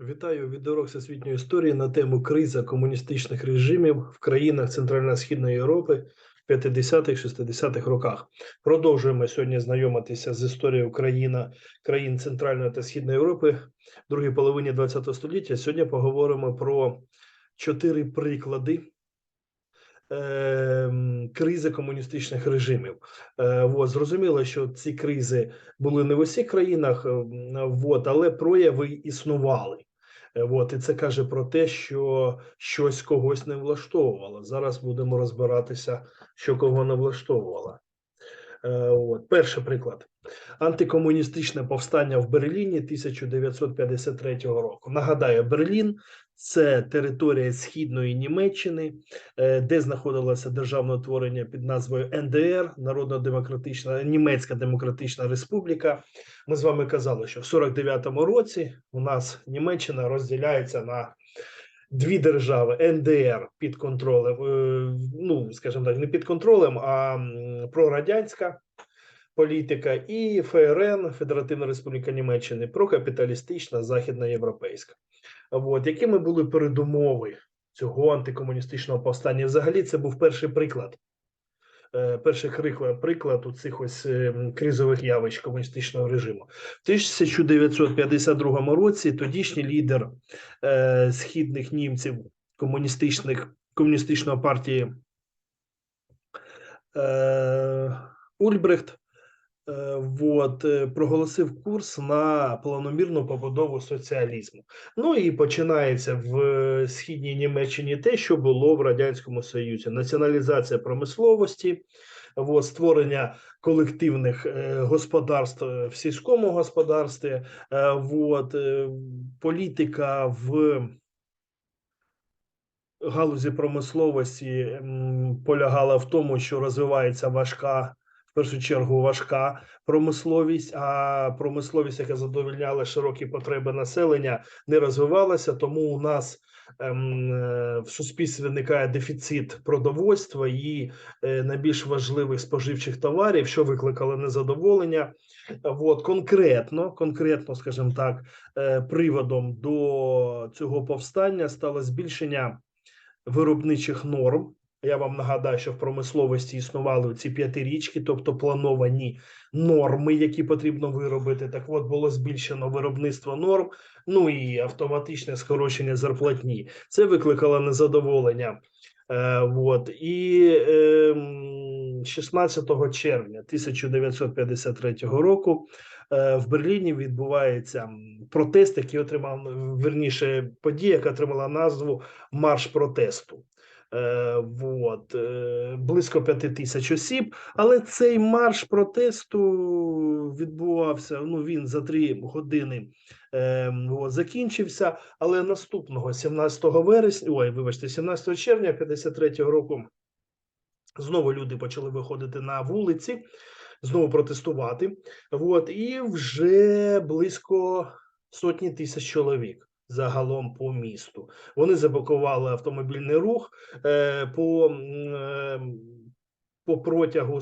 Вітаю відеоурок всесвітньої історії на тему криза комуністичних режимів в країнах Центрально-Східної Європи в 50-60-х роках. Продовжуємо сьогодні знайомитися з історією країна, країн Центральної та Східної Європи в другій половині ХХ століття. Сьогодні поговоримо про чотири приклади кризи комуністичних режимів. Е, от, зрозуміло, що ці кризи були не в усіх країнах, е, от, але прояви існували. Е, От, і це каже про те, що щось когось не влаштовувало. Зараз будемо розбиратися, що кого не влаштовувало. От, перший приклад: антикомуністичне повстання в Берліні 1953 року. Нагадаю, Берлін це територія східної Німеччини, е, де знаходилося державне утворення під назвою НДР, Народно-демократична Німецька Демократична Республіка. Ми з вами казали, що в 49-му році у нас Німеччина розділяється на дві держави НДР під контролем, е, ну скажімо так, не під контролем, а прорадянська політика, і ФРН, Федеративна Республіка Німеччини, прокапіталістична західноєвропейська. От якими були передумови цього антикомуністичного повстання? Взагалі, це був перший приклад. е, Перший приклад, у цих ось е, кризових явищ комуністичного режиму. В 1952 році тодішній лідер е, східних німців комуністичних комуністичної партії е, Ульбрехт е, вот, е, проголосив курс на планомірну побудову соціалізму. Ну і починається в е, східній Німеччині те, що було в радянському Союзі: націоналізація промисловості, вот, створення колективних господарств в сільському господарстві, е, політика в галузі промисловості полягала в тому, що розвивається важка, першу чергу, важка промисловість, а промисловість, яка задовольняла широкі потреби населення, не розвивалася. Тому у нас ем, е, в суспільстві виникає дефіцит продовольства і е, найбільш важливих споживчих товарів, що викликало незадоволення. От конкретно, конкретно, скажімо так, е, приводом до цього повстання стало збільшення виробничих норм. Я вам нагадаю, що в промисловості існували ці п'ятирічки, тобто плановані норми, які потрібно виробити. Так от було збільшено виробництво норм, ну і автоматичне скорочення зарплатні. Це викликало незадоволення. Е, вот. І е, м, 16 червня 1953 року е, в Берліні відбувається протест, який отримав верніше подія, яка отримала назву Марш протесту. Е, вот, е, близько п'яти тисяч осіб, але цей марш протесту відбувався. Ну він за три години е, от, закінчився. Але наступного 17 вересня, ой, вибачте, 17 червня 53-го року знову люди почали виходити на вулиці, знову протестувати. От, і вже близько сотні тисяч чоловік загалом по місту. Вони заблокували автомобільний рух е, по. е, По протягу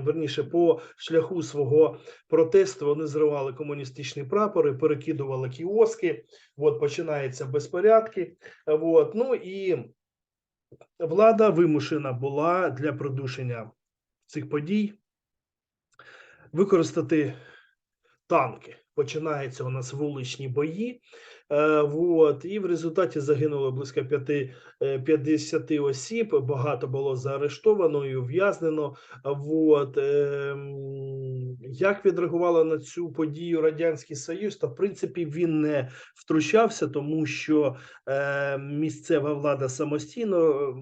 верніше по шляху свого протесту вони зривали комуністичні прапори, перекидували кіоски. От починаються безпорядки. От, ну і влада вимушена була для придушення цих подій використати танки. Починаються у нас вуличні бої. Е, вот, і в результаті загинуло близько 5, 50 осіб. Багато було заарештовано і ув'язнено. Вот, ем, як відреагувала на цю подію Радянський Союз? Та в принципі він не втручався, тому що е, місцева влада самостійно,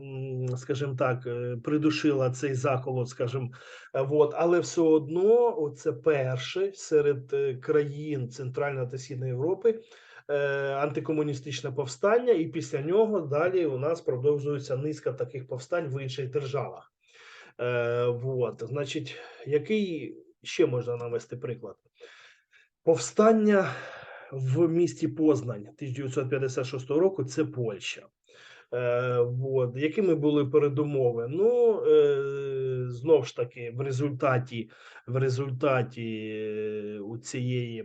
скажімо так, е, придушила цей заколот, скажімо, Вот, але все одно це перше серед е, країн Центральної та Східної Європи е, антикомуністичне повстання, і після нього далі у нас продовжується низка таких повстань в інших державах. Е, вот, значить, який ще можна навести приклад? Повстання в місті Познань 1956 року це Польща. Е, вот. Якими були передумови? Ну е, знов ж таки, в результаті, в результаті е, цієї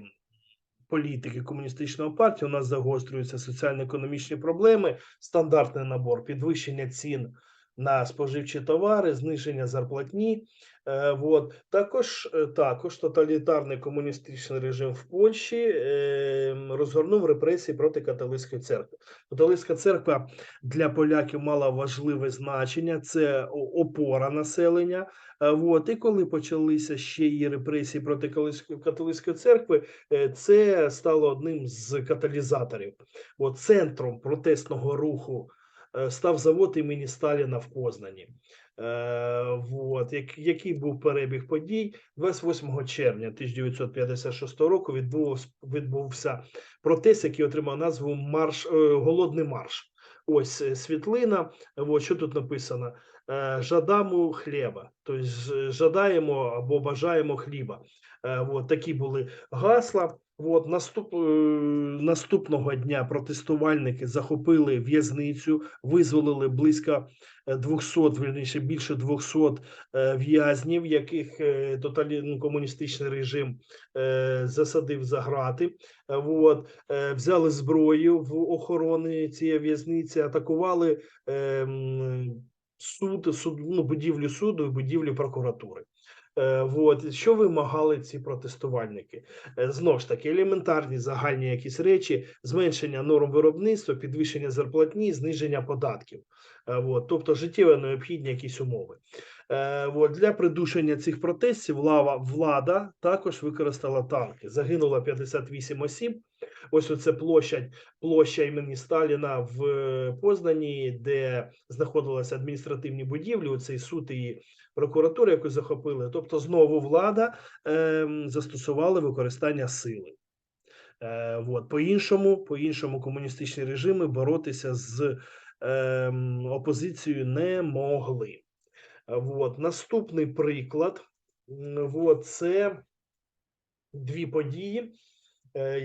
політики комуністичної партії у нас загострюються соціально-економічні проблеми, стандартний набор, підвищення цін на споживчі товари, зниження зарплатні. Е, вот. Також, е, також тоталітарний комуністичний режим в Польщі е, розгорнув репресії проти католицької церкви. Католицька церква для поляків мала важливе значення, це опора населення. Е, Вот. І коли почалися ще її репресії проти католицької- церкви, це стало одним з каталізаторів. От центром протестного руху став завод імені Сталіна в Познані. Е, як, який був перебіг подій 28 червня 1956 року відбувався, відбувся протест, який отримав назву Марш е, Голодний марш. Ось е, світлина. От, що тут написано? Е, Жадаму хліба, тобто жадаємо або бажаємо хліба. Е, От такі були гасла. От наступ, е, наступного дня протестувальники захопили в'язницю, визволили близько е, 200, вірніше більше 200 е, в'язнів, яких е, тоталі ну, комуністичний режим е, засадив за грати. Е, От, е, взяли зброю в охорони цієї в'язниці, атакували е, суд, суд ну, будівлю суду і будівлю прокуратури. Е, Вот. Що вимагали ці протестувальники? Е, Знову ж таки, елементарні загальні якісь речі, зменшення норм виробництва, підвищення зарплатні, зниження податків. Е, Вот. Тобто життєво необхідні якісь умови. От, для придушення цих протестів лава, влада також використала танки. Загинуло 58 осіб. Ось оце площадь, площа імені Сталіна в Познані, де знаходилися адміністративні будівлі, оцей суд і прокуратура, яку захопили. Тобто, знову влада ем, застосувала використання сили. Е, от. По-іншому, по-іншому комуністичні режими боротися з ем, опозицією не могли. Е, От. Наступний приклад от, це дві події, е,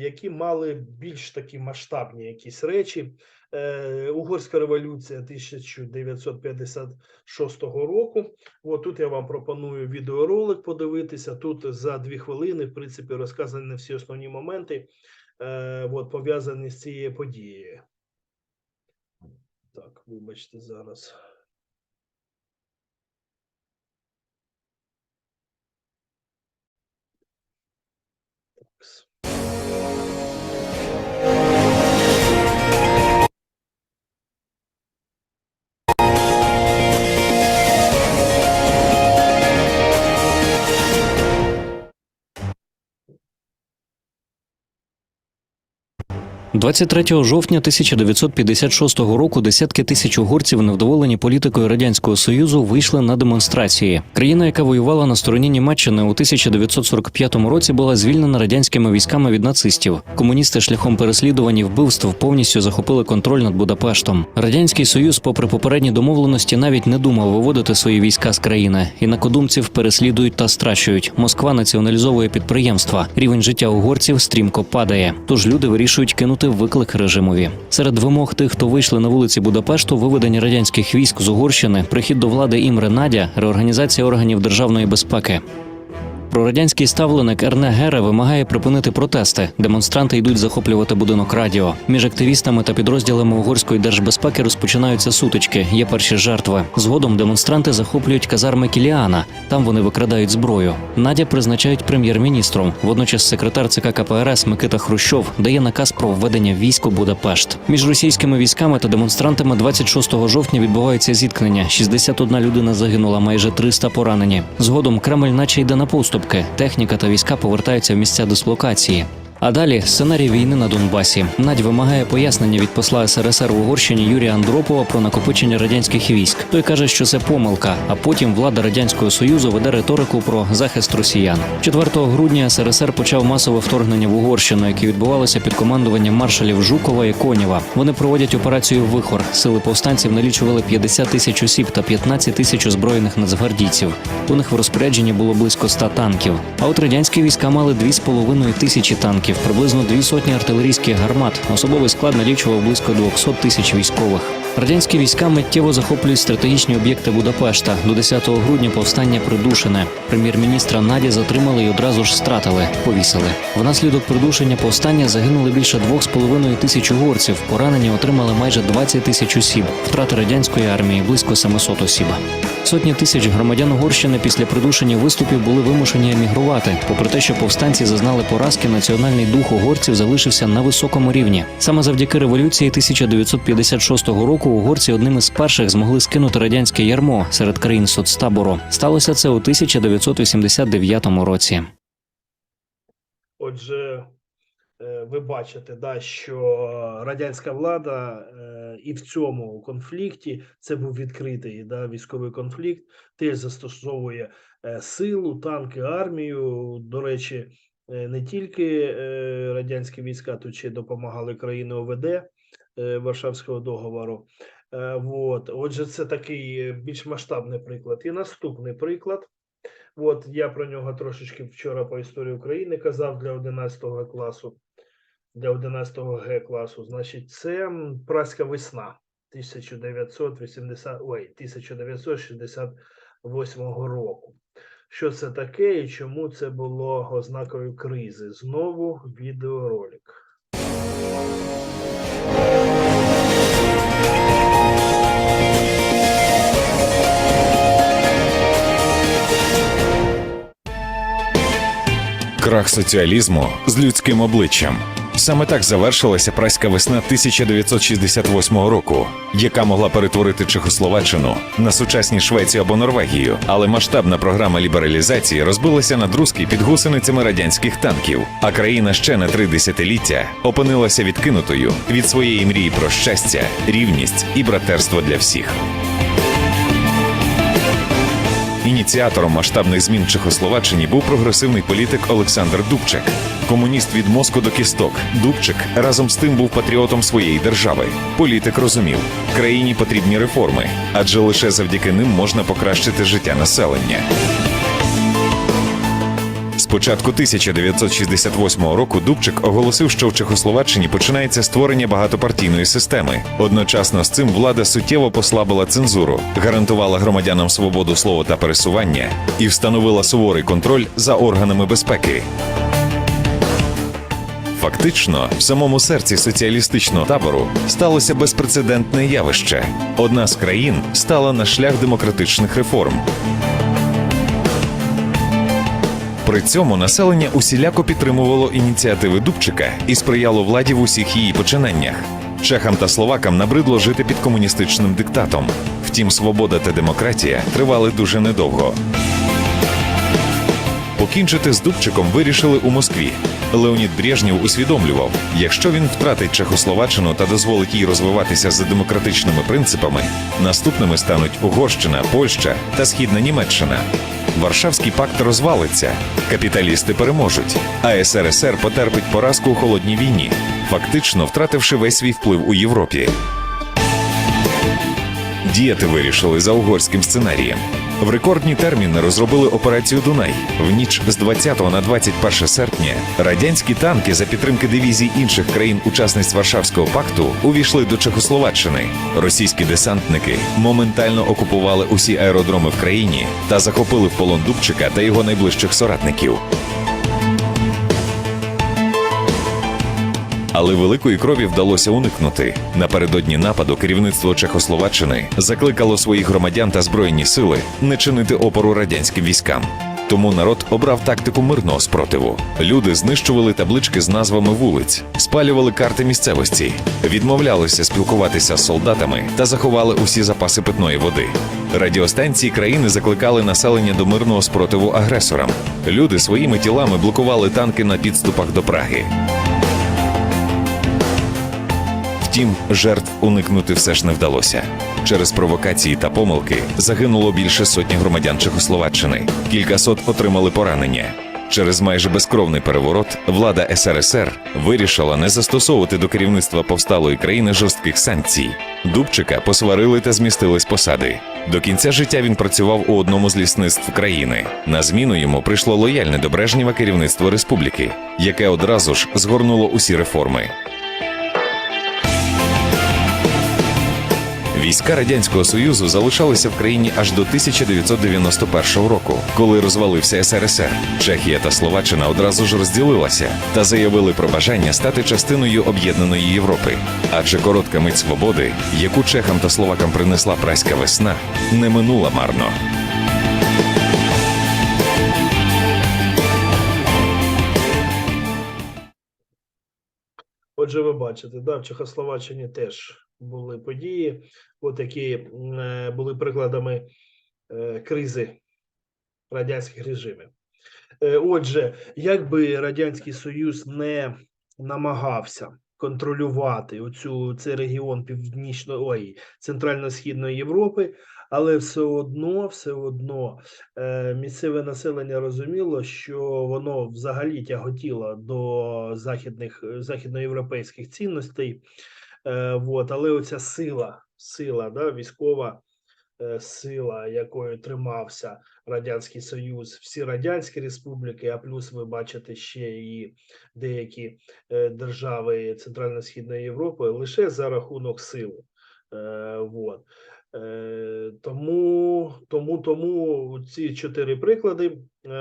які мали більш такі масштабні якісь речі. Е, Угорська революція 1956 року. От тут я вам пропоную відеоролик подивитися. Тут за дві хвилини, в принципі, розказані всі основні моменти, е, от, пов'язані з цією подією. Так, вибачте зараз. 23 жовтня 1956 року десятки тисяч угорців, невдоволені політикою радянського союзу, вийшли на демонстрації. Країна, яка воювала на стороні Німеччини у 1945 році, була звільнена радянськими військами від нацистів. Комуністи шляхом переслідувань і вбивств повністю захопили контроль над Будапештом. Радянський союз, попри попередні домовленості, навіть не думав виводити свої війська з країни. Інакодумців переслідують та страчують. Москва націоналізовує підприємства. Рівень життя угорців стрімко падає. Тож люди вирішують кинути виклик режимові. Серед вимог тих, хто вийшли на вулиці Будапешту, виведення радянських військ з Угорщини, прихід до влади Імре Надя, реорганізація органів державної безпеки. Прорадянський ставленик Ерне Гере вимагає припинити протести. Демонстранти йдуть захоплювати будинок радіо. Між активістами та підрозділами угорської держбезпеки розпочинаються сутички. Є перші жертви. Згодом демонстранти захоплюють казарми Кіліана. Там вони викрадають зброю. Надя призначають прем'єр-міністром. Водночас секретар ЦК КПРС Микита Хрущов дає наказ про введення військ у Будапешт. Між російськими військами та демонстрантами 26 жовтня відбувається зіткнення. 61 людина загинула, майже 300 поранені. Згодом Кремль наче йде на поступки. Техніка та війська повертаються в місця дислокації. А далі сценарій війни на Донбасі. Надь вимагає пояснення від посла СРСР в Угорщині Юрія Андропова про накопичення радянських військ. Той каже, що це помилка. А потім влада радянського союзу веде риторику про захист росіян. 4 грудня СРСР почав масове вторгнення в Угорщину, яке відбувалося під командуванням маршалів Жукова і Конєва. Вони проводять операцію Вихор. Сили повстанців налічували 50 тисяч осіб та 15 тисяч озброєних нацгвардійців. У них в розпорядженні було близько 100 танків. А от радянські війська мали 2,5 тисячі танків приблизно дві сотні артилерійських гармат. Особовий склад налічував близько 200 тисяч військових. Радянські війська миттєво захоплюють стратегічні об'єкти Будапешта. До 10 грудня повстання придушене. Прем'єр-міністра Наді затримали і одразу ж стратили, повісили. Внаслідок придушення повстання загинули більше 2,5 тисяч угорців. Поранені отримали майже 20 тисяч осіб. Втрати радянської армії близько 700 осіб. Сотні тисяч громадян Угорщини після придушення виступів були вимушені емігрувати. Попри те, що повстанці зазнали поразки, національний дух угорців залишився на високому рівні. Саме завдяки революції 1956 року угорці одним із перших змогли скинути радянське ярмо серед країн соцтабору. Сталося це у 1989 році. Отже, ви бачите, да, що радянська влада е, і в цьому конфлікті це був відкритий да, військовий конфлікт, теж застосовує е, силу, танки, армію. До речі, е, не тільки е, радянські війська тут ще допомагали країни ОВД е, Варшавського договору. Е, Вот. Отже, це такий е, більш масштабний приклад. І наступний приклад. От я про нього трошечки вчора по історії України казав для 11 класу, для 11 Г класу. Значить, це Праська весна 1980, ой, 1968 року. Що це таке і чому це було ознакою кризи? Знову відеоролик. Крах соціалізму з людським обличчям. Саме так завершилася праська весна 1968 року, яка могла перетворити Чехословаччину на сучасні Швецію або Норвегію. Але масштабна програма лібералізації розбилася на друзки під гусеницями радянських танків, а країна ще на три десятиліття опинилася відкинутою від своєї мрії про щастя, рівність і братерство для всіх. Ініціатором масштабних змін Чехословаччині був прогресивний політик Олександр Дубчик. Комуніст від мозку до кісток. Дубчик разом з тим був патріотом своєї держави. Політик розумів, країні потрібні реформи, адже лише завдяки ним можна покращити життя населення. Початку 1968 року Дубчик оголосив, що в Чехословаччині починається створення багатопартійної системи. Одночасно з цим влада суттєво послабила цензуру, гарантувала громадянам свободу слова та пересування і встановила суворий контроль за органами безпеки. Фактично, в самому серці соціалістичного табору сталося безпрецедентне явище. Одна з країн стала на шлях демократичних реформ. При цьому населення усіляко підтримувало ініціативи Дубчика і сприяло владі в усіх її починаннях. Чехам та словакам набридло жити під комуністичним диктатом. Втім, свобода та демократія тривали дуже недовго. Покінчити з Дубчиком вирішили у Москві. Леонід Брежнєв усвідомлював, якщо він втратить Чехословаччину та дозволить їй розвиватися за демократичними принципами, наступними стануть Угорщина, Польща та Східна Німеччина. Варшавський пакт розвалиться, капіталісти переможуть, а СРСР потерпить поразку у холодній війні, фактично втративши весь свій вплив у Європі. Діяти вирішили за угорським сценарієм. В рекордні терміни розробили операцію Дунай. В ніч з 20 на 21 серпня радянські танки за підтримки дивізій інших країн-учасниць Варшавського пакту увійшли до Чехословаччини. Російські десантники моментально окупували усі аеродроми в країні та захопили в полон Дубчика та його найближчих соратників. Але великої крові вдалося уникнути. Напередодні нападу керівництво Чехословаччини закликало своїх громадян та збройні сили не чинити опору радянським військам. Тому народ обрав тактику мирного спротиву. Люди знищували таблички з назвами вулиць, спалювали карти місцевості, відмовлялися спілкуватися з солдатами та заховали усі запаси питної води. Радіостанції країни закликали населення до мирного спротиву агресорам. Люди своїми тілами блокували танки на підступах до Праги. Втім, жертв уникнути все ж не вдалося. Через провокації та помилки загинуло більше сотні громадян Чехословаччини. Кількасот отримали поранення. Через майже безкровний переворот влада СРСР вирішила не застосовувати до керівництва повсталої країни жорстких санкцій. Дубчика посварили та змістили з посади. До кінця життя він працював у одному з лісництв країни. На зміну йому прийшло лояльне до Брежнєва керівництво республіки, яке одразу ж згорнуло усі реформи. Війська радянського союзу залишалися в країні аж до 1991 року, коли розвалився СРСР. Чехія та Словаччина одразу ж розділилася та заявили про бажання стати частиною об'єднаної Європи. Адже коротка мить свободи, яку чехам та словакам принесла праська весна, не минула марно. Отже, ви бачите, да, в Чехословаччині теж були події, які е, були прикладами е, кризи радянських режимів. Е, Отже, як би Радянський Союз не намагався контролювати оцю цей регіон північної ой, центрально-східної Європи, але все одно, все одно місцеве населення розуміло, що воно взагалі тяготіло до західних західноєвропейських цінностей. Е, вот, але оця сила, сила, да, військова е, сила, якою тримався Радянський Союз, всі радянські республіки, а плюс ви бачите ще і деякі е, держави Центрально-Східної Європи лише за рахунок сили. Вот. Тому, тому, тому ці чотири приклади.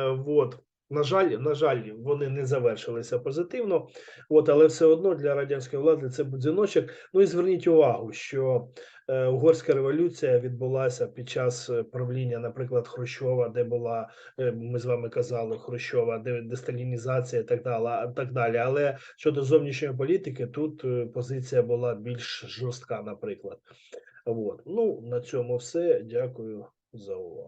Вот. На жаль, на жаль, вони не завершилися позитивно. От, але все одно для радянської влади це будиночок. Ну і зверніть увагу, що е, угорська революція відбулася під час е, правління, наприклад, Хрущова, де була е, ми з вами казали Хрущова, де десталінізація і так далі. Так далі. Але щодо зовнішньої політики, тут е, позиція була більш жорстка, наприклад. От. Ну на цьому все. Дякую за увагу.